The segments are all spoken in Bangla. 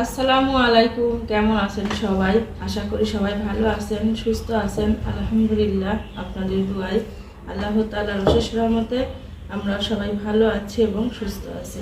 আসসালামু আলাইকুম, কেমন আছেন সবাই? আশা করি সবাই ভালো আছেন, সুস্থ আছেন, আলহামদুলিল্লাহ, আপনাদের দুয়াই আল্লাহ তাআলার অশেষ রহমতে আমরা সবাই ভালো আছি এবং সুস্থ আছি।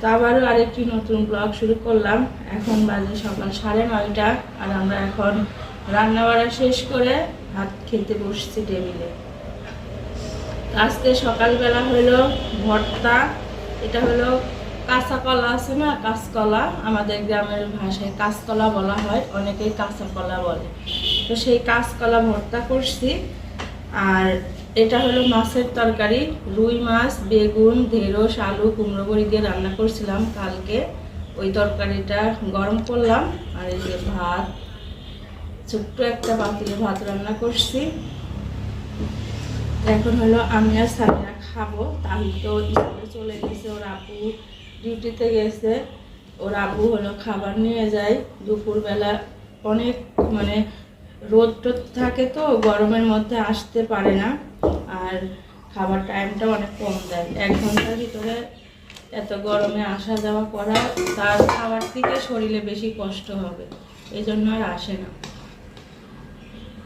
তো আবারও আরেকটি নতুন ব্লগ শুরু করলাম। এখন বাজে সকাল সাড়ে নয়টা, আর আমরা এখন রান্না বাড়া শেষ করে ভাত খেতে বসছি টেবিলে। আজকে সকালবেলা হলো ভর্তা, এটা হলো কাঁচা কলা আছে না, কাঁচকলা, আমাদের গ্রামের ভাষায় কাঁচকলা বলা হয়, অনেকেই কাঁচা কলা বলে। তো সেই কাঁচকলা ভর্তা করছি, আর এটা হলো মাছের তরকারি, রুই মাছ, বেগুন, ঢেঁড়স, আলু, কুমড়ো বড়ি দিয়ে রান্না করছিলাম কালকে। ওই তরকারিটা গরম করলাম, আর এই যে ভাত, ছোট্ট একটা পাতিলে ভাত রান্না করছি। এখন হলো আমি আর সামিরা খাব, তাহলে তো চলে গেছে ওর আপু। ডিউটিতে গেছে। ওর আব্বু হলো খাবার নিয়ে যায়। দুপুরবেলা অনেক মানে রোদ টোদ থাকে তো, গরমের মধ্যে আসতে পারে না। আর খাবার টাইমটা অনেক কম দেয়। এক ঘণ্টার ভিতরে এত গরমে আসা যাওয়া করা, তার খাবার থেকে শরীরে বেশি কষ্ট হবে। এই জন্য আর আসে না।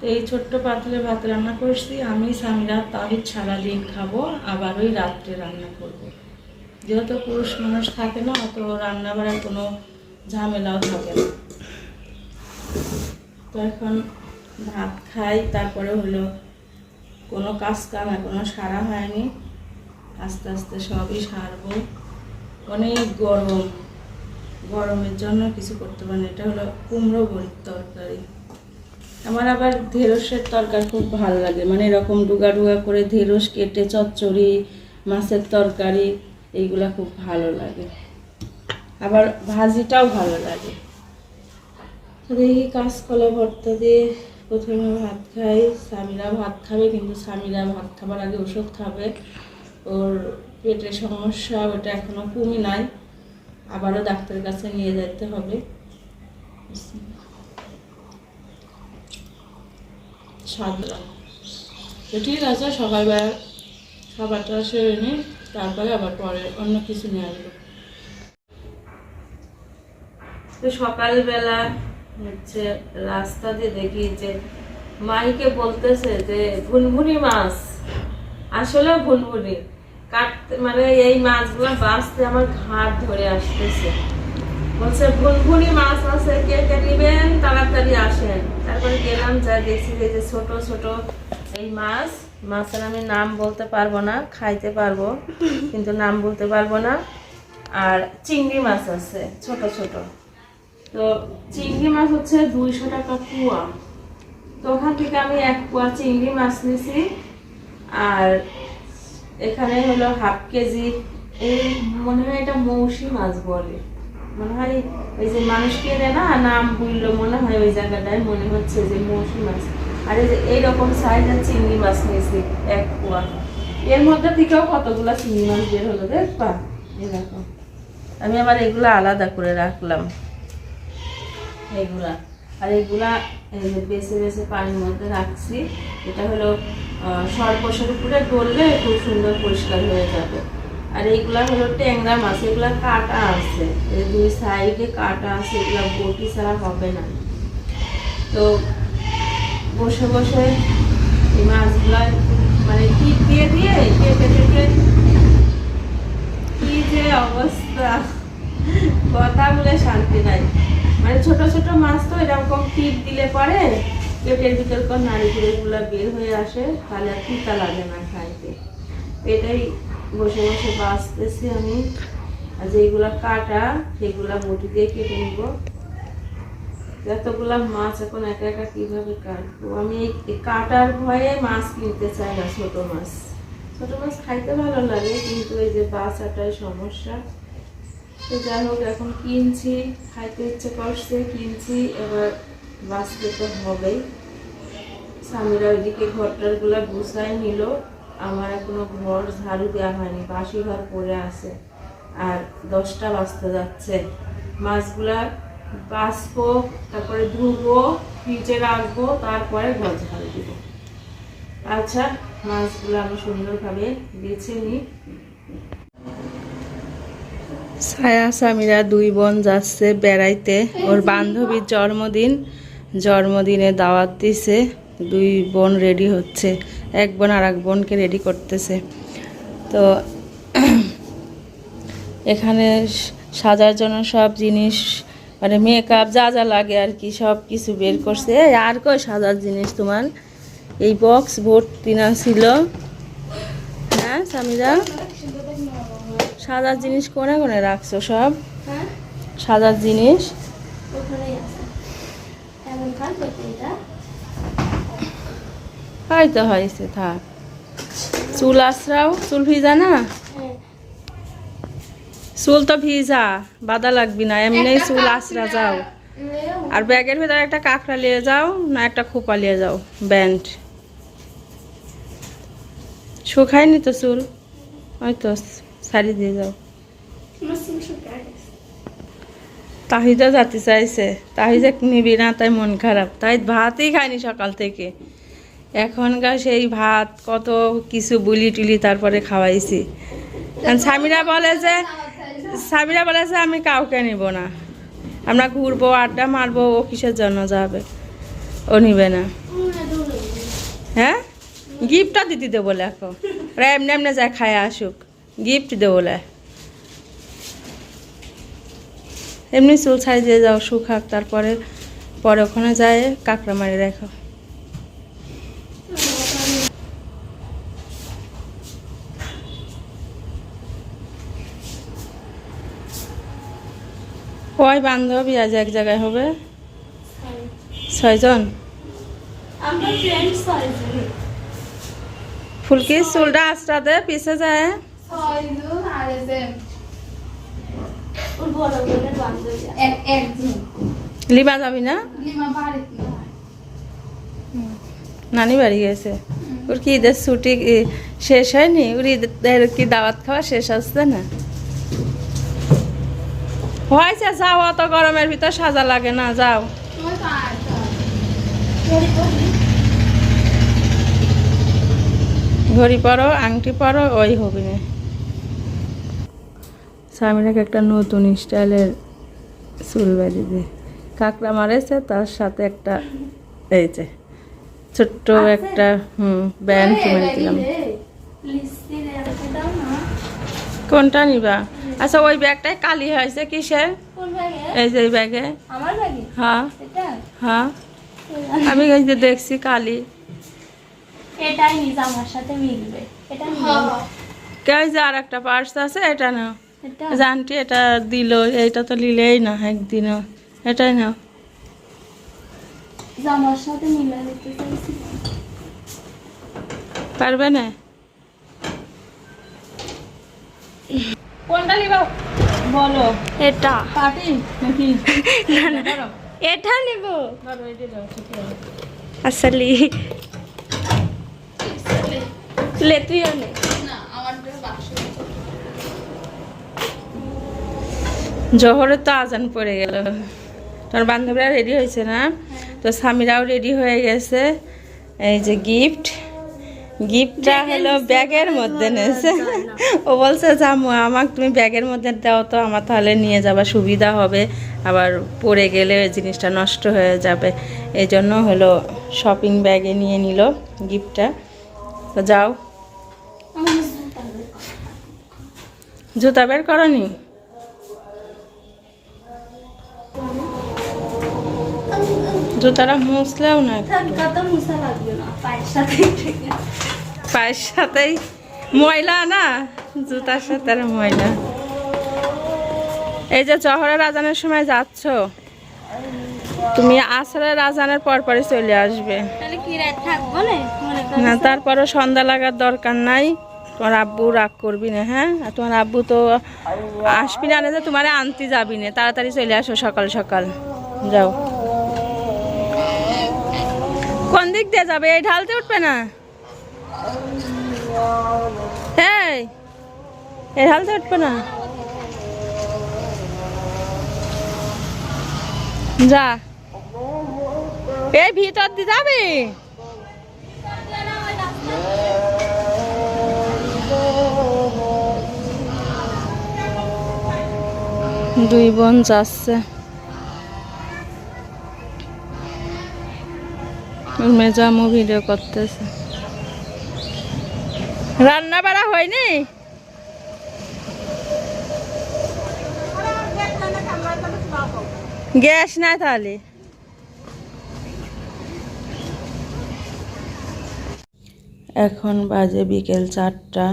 তো এই ছোট্ট পাতলে ভাত রান্না করছি। আমি, সামিরা, তাহিদ সারাদিন খাব। আবার ওই রাত্রে রান্না করব। যেহেতু পুরুষ মানুষ থাকে না অত রান্না বাড়ার কোনো ঝামেলাও থাকে না। তো এখন ভাত খাই, তারপরে হলো কোনো কাজ কাম এখনও সারা হয়নি। আস্তে আস্তে সবই সারবো। অনেক গরম। গরমের জন্য কিছু করতে পারি না। এটা হলো কুমড়ো বড়ির তরকারি। আমার আবার ঢেঁড়সের তরকারি খুব ভালো লাগে। মানে এরকম ডুগা ডুগা করে ঢেঁড়স কেটে, চচ্চড়ি, মাছের তরকারি এইগুলা খুব ভালো লাগে। আবার ভাজিটাও ভালো লাগে। দেখি কাঁচকলা ভর্তা দিয়ে প্রথমে ভাত খাই। স্বামীরা ভাত খাবে, কিন্তু স্বামীরা ভাত খাবার আগে ওষুধ খাবে। ওর পেটের সমস্যা, ওটা এখনও কমই নাই। আবারও ডাক্তারের কাছে নিয়ে যেতে হবে। সাদা তো ঠিক আছে, সকালবেলা খাবারটা সেরে নিই। তারপরে আবার পরে অন্য কিছু নিয়ে আসব। তো সকালবেলা হচ্ছে রাস্তা দিয়ে দেখি যে মাইকে বলতেছে যে ভুনভুনি মাছ। আসলে ভুনভুনি কাটতে মানে এই মাছগুলো বাঁচতে আমার ঘাট ধরে আসতেছে। বলছে ভুনভুনি মাছ আছে, কে কে নেবেন? তাড়াতাড়ি আসেন। তারপরে গেলাম, যা দেখছি যে যে ছোট ছোট এই মাছ। মাছের আমি নাম বলতে পারব না, খাইতে পারব, কিন্তু নাম বলতে পারব না। আর চিংড়ি মাছ আছে, ছোট ছোট। তো চিংড়ি মাছ হচ্ছে দুইশো টাকা কুয়া। তো ওখান থেকে আমি এক কুয়া চিংড়ি মাছ নিয়েছি আর এখানে হলো হাফ কেজি, এই মনে হয় এটা মৌসি মাছ বলে। মনে হয় ওই যে মানুষ কেনে না, নাম বলল মনে হয় ওই জায়গাটায় মনে হচ্ছে যে মৌসি মাছ। আর এই যে এইরকম সাইজের চিংড়ি মাছ নিয়েছি এক পোয়া। এর মধ্যে থেকেও কতগুলো চিংড়ি মাছ বের হলো দেখবা? এরকম। আমি আবার এগুলো আলাদা করে রাখলাম। এগুলা। আর এগুলা বেছে বেছে পানির মধ্যে রাখছি। এটা হলো আহ, সরপোষের উপরে ডললে খুব সুন্দর পরিষ্কার হয়ে যাবে। আর এইগুলা হলো ট্যাংরা মাছ এগুলা কাটা আছে। দুই সাইডে কাটা আছে এগুলা বটি ছাড়া হবে না। তো বসে বসে এই মাছগুলা মানে টিপ দিয়ে দিয়ে কেটে কেটে কি যে অবস্থা? কথা বলে শান্তি নাই। মানে ছোট ছোট মাছ তো এরকম টিপ দিলে পরে পেটের ভিতর কর নাড়ি গুলো বের হয়ে আসে, তাহলে আর তিতা লাগে না খাইতে। এটাই বসে বসে বাঁচতেছি আমি। আর যেগুলা কাটা, সেগুলা বটি দিয়ে কেটে নিব। এতগুলা মাছ এখন একা একা কীভাবে কাটবো? আমি কাটার ভয়ে মাছ কিনতে চাই না, ছোট মাছ। ছোট মাছ খাইতে ভালো লাগে, কিন্তু এই যে বাচ্চাটাই সমস্যা। তো যাই হোক, এখন কিনছি, খাইতে ইচ্ছে করছে, কিনছি, এবার বাঁচতে তো হবেই। স্বামীরা ওইদিকে ঘরটারগুলা গুছাই নিল। আমার এখনও ঘর ঝাড়ু দেওয়া হয়নি, বাসি ঘর পড়ে আছে। আর দশটা বাঁচতে যাচ্ছে। মাছগুলা বাঁচবো, তারপরে ধুবো, ফ্রিজে রাখব, তারপরে ঘর ঝাড়ু দিব। আচ্ছা মাছগুলো আমি সুন্দরভাবে বেছে নিই। ছায়া স্বামীরা দুই বোন যাচ্ছে বেড়াইতে। ওর বান্ধবীর জন্মদিন। জন্মদিনে দাওয়াত দিছে। দুই বোন রেডি হচ্ছে। এক বোন আর এক বোনকে রেডি করতেছে। তো এখানে সাজার জন্য সব জিনিস মানে মেকআপ যা যা লাগে আর কি সব কিছু বের করছে। আর কই সাজার জিনিস তোমার? এই বক্স ভর্তি না ছিল? হ্যাঁ স্বামীরা সাজার জিনিস কোনে কোনে রাখছো সব? হ্যাঁ? সাজার জিনিস? হয়তো হয়েছে থাক। চুল আশ্রাও চুল ভিজা না? চুল তো ভিজা বাধা লাগবি না এমনি চুল আশ্রা যাও। আর ব্যাগের ভেতরে একটা কাঁকড়া নিয়ে যাও না একটা খোপা নিয়ে যাও ব্যান্ড। শুকায়নি তো চুল? হয়তো শাড়ি দিয়ে যাও। তাহিদা যাতে চাইছে তাহিদা নিবি না তাই মন খারাপ। তাই ভাতই খায়নি সকাল থেকে। এখনকার সেই ভাত কত কিছু বুলি টুলি তারপরে খাওয়াইছি। স্বামীরা বলে যে স্বামীরা বলে যে আমি কাউকে নিব না। আমরা ঘুরবো, আড্ডা মারবো, ও কিসের জন্য যাবে? ও নিবে না। হ্যাঁ? গিফটটা দিতে দেবো এখন ওরা এমনি এমনি যায়, খায় আসুক। গিফট দেবো এমনি চুল ছাই দিয়ে যাও শুকাক তারপরে, পরে ওখানে যায়, কাঁকড়া মারি রেখো কয় বান্ধবী আজ এক জায়গায় হবে? ছয়জন? ফুলকি চুলটা আস্তাতে পিছে যায়। লিমা যাবি না? লিমা নানি বাড়ি গেছে। ওর কি ঈদের ছুটি শেষ হয়নি? ওর ঈদের কি দাওয়াত খাওয়া শেষ আসছে না? হয়েছে যাও অত গরমের ভিতর সাজা লাগে না যাও। ঘড়ি পরো আংটি পরো ওই হবে না। স্বামীরাকে একটা নতুন স্টাইলের চুল বেঁধে দে কাঁকড়া মারেছে তার সাথে একটা এই যে ছোট্ট একটা হুম ব্যান্ড কিনে দিলাম। কোনটা নিবা? আচ্ছা ওই ব্যাগটাই কালি হয়েছে কিসের? এই যে এই ব্যাগে। হ্যাঁ। হ্যাঁ। আমি দেখছি কালি। এটাই নিজ আমার সাথে মিলবে। এটা নিয়ে নাও। যে আর একটা পার্স আছে এটা নাও। এটা? জানটি এটা দিল এইটা তো নিলেই না একদিনও। এটাই নাও। জামার সাথে মিলে দিতে পারবে না? কোনটা নিবা? বলো। এটা। পাটি নাকি? এটা নিব। ধরো, এইটা দাও, ঠিক আসলে। লে তুইও নে না আমার তো বাসে জহরের তো আজান পড়ে গেল। তোর বান্ধবীরা রেডি হয়েছে না? তো স্বামীরাও রেডি হয়ে গেছে। এই যে গিফট গিফটটা হলো ব্যাগের মধ্যে নেছে ও বলছে জামু আমাকে তুমি ব্যাগের মধ্যে দাও তো আমার তাহলে নিয়ে যাবা সুবিধা হবে। আবার পড়ে গেলে ওই জিনিসটা নষ্ট হয়ে যাবে। এই জন্য হলো শপিং ব্যাগে নিয়ে নিল গিফটটা। তো যাও। আমার বের কর। জুতা বের করনি? জুতাটা মুছলেও না পায়ের সাথে সাথেই ময়লা না? জুতার সাথে আর ময়লা। এই যে জহরের আজানের সময় যাচ্ছ তুমি আসরের আজানের পর পরে চলে আসবে। না তারপরও সন্ধ্যা লাগার দরকার নাই। তোমার আব্বু রাগ করবি না হ্যাঁ? আর তোমার আব্বু তো আসবি না যে তোমারে আনতে যাবি না। তাড়াতাড়ি চলে আসো সকাল সকাল। যাও। দিক দিয়ে যাবে, এই ঢালতে উঠবে না। এই এই ঢালতে উঠবে না। যা। এই ভিতর দিয়ে যাবি? দুই বোন যাচ্ছে। ওর মেজামও ভিডিও করতেছে। রান্না বাড়া হয়নি? গ্যাস না তাহলে। এখন বাজে বিকেল চারটা,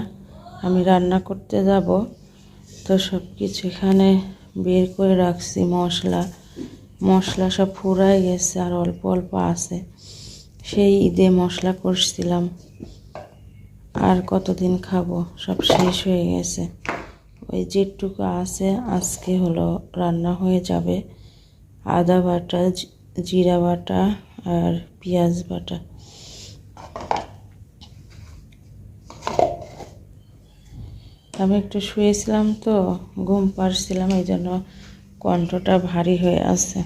আমি রান্না করতে যাব। তো সব কিছু এখানে বের করে রাখছি, মশলা। মশলা সব ফুরাই গেছে আর অল্প অল্প আছে। সেই ঈদে মশলা করছিলাম আর কতদিন খাব? সব শেষ হয়ে গেছে। ওই যেটুকু আছে, আজকে হলো রান্না হয়ে যাবে। আদা বাটা জিরা বাটা আর পেঁয়াজ বাটা। আমি একটু শুয়েছিলাম তো, ঘুম পাড়ছিলাম এই জন্য কণ্ঠটা ভারী হয়ে আছে।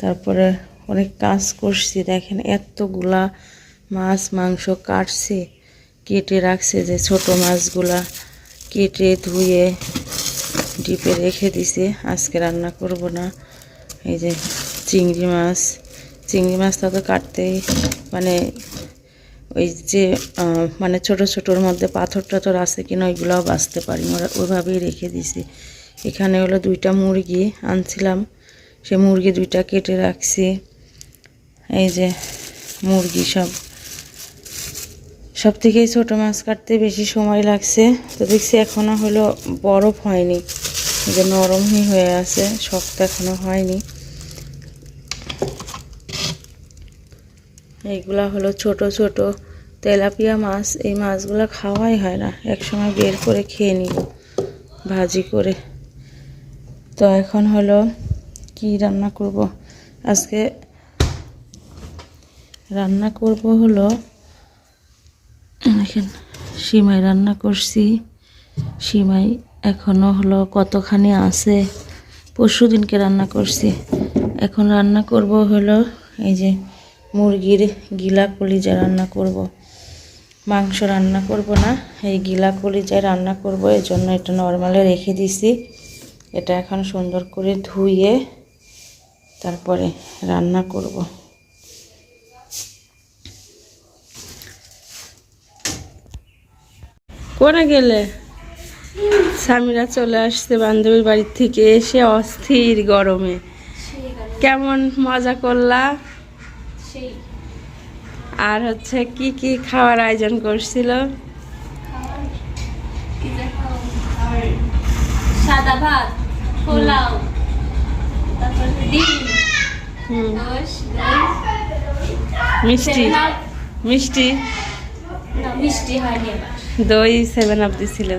তারপরে অনেক কাজ করছি। দেখেন এতগুলা মাছ, মাংস কাটছে, কেটে রাখছে যে ছোট মাছগুলা কেটে ধুয়ে ডিপে রেখে দিছে। আজকে রান্না করব না। এই যে চিংড়ি মাছ, চিংড়ি মাছটা তো কাটতেই মানে ওই যে মানে ছোট ছোটোর মধ্যে পাথর টাথর আছে কিনা ওইগুলোও বাঁচতে পারি ওরা ওইভাবেই রেখে দিছি। এখানে হলো দুইটা মুরগি আনছিলাম। সে মুরগি দুইটা কেটে রাখছি। এই যে মুরগি সব। সব থেকেই ছোটো মাছ কাটতে বেশি সময় লাগছে। তো দেখছি এখনও হলো বরফ হয়নি। যে নরমই হয়ে আছে, শক্ত এখনও হয়নি। এইগুলা হলো ছোট ছোট তেলাপিয়া মাছ। এই মাছগুলো খাওয়াই হয় না। একসময় বের করে খেয়ে নিব ভাজি করে। তো এখন হলো কি রান্না করব? আজকে রান্না করব হলো এখন সিমাই রান্না করছি। সিমাই এখনও হলো কতখানি আছে, পরশু দিনকে রান্না করছি। এখন রান্না করব হলো এই যে মুরগির গিলা কলিজা রান্না করব। মাংস রান্না করব না, এই গিলা কলিজায় রান্না করব এই জন্য এটা নর্মালে রেখে দিছি। এটা এখন সুন্দর করে ধুয়ে তারপরে রান্না করব। কোনে গেলে? স্বামীরা চলে আসছে বান্ধবীর বাড়ির থেকে এসে অস্থির গরমে। কেমন মজা করলা? আর হচ্ছে কি কি খাওয়ার আয়োজন করছিল? সাদা ভাত পোলাও মিষ্টি? মিষ্টি? মিষ্টি হয়নি দই সেভেন আপ দিছিল।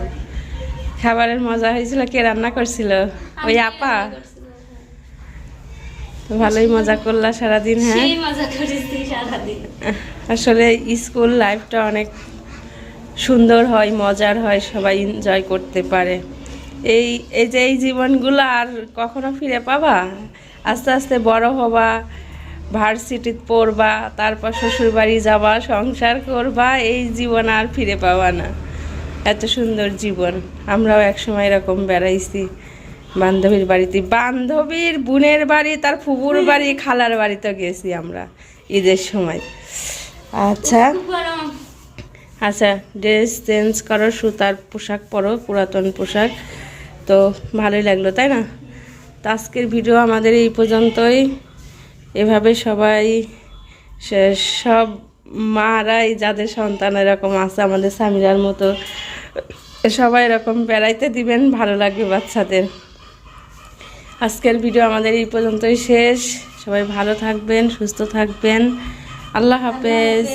খাবারের মজা হয়েছিল কে রান্না করছিল? ওই আপা। ভালোই মজা করলা সারাদিন হ্যাঁ? আসলে স্কুল লাইফটা অনেক সুন্দর হয় মজার হয় সবাই এনজয় করতে পারে। এই এই যে এই জীবনগুলো আর কখনো ফিরে পাবা? আস্তে আস্তে বড় হবা ভার্সিটিত পড়বা, তারপর শ্বশুরবাড়ি যাবা, সংসার করবা, এই জীবন আর ফিরে পাবা না। এত সুন্দর জীবন। আমরাও একসময় এরকম বেড়াইছি। বান্ধবীর বাড়িতে, বান্ধবীর বোনের বাড়ি, তার ফুবুর বাড়ি, খালার বাড়িতে গেছি আমরা ঈদের সময়। আচ্ছা। আচ্ছা ড্রেস চেঞ্জ করো, সুতার পোশাক পরো, পুরাতন পোশাক। তো ভালোই লাগল, তাই না? তো আজকের ভিডিও আমাদের এই পর্যন্তই। এভাবে সবাই সব মারাই যাদের সন্তান এরকম আছে, আমাদের স্বামীরার মতো, সবাই এরকম বেড়াইতে দিবেন, ভালো লাগবে বাচ্চাদের। আজকের ভিডিও আমাদের এই পর্যন্তই শেষ। সবাই ভালো থাকবেন, সুস্থ থাকবেন। আল্লাহ হাফেজ।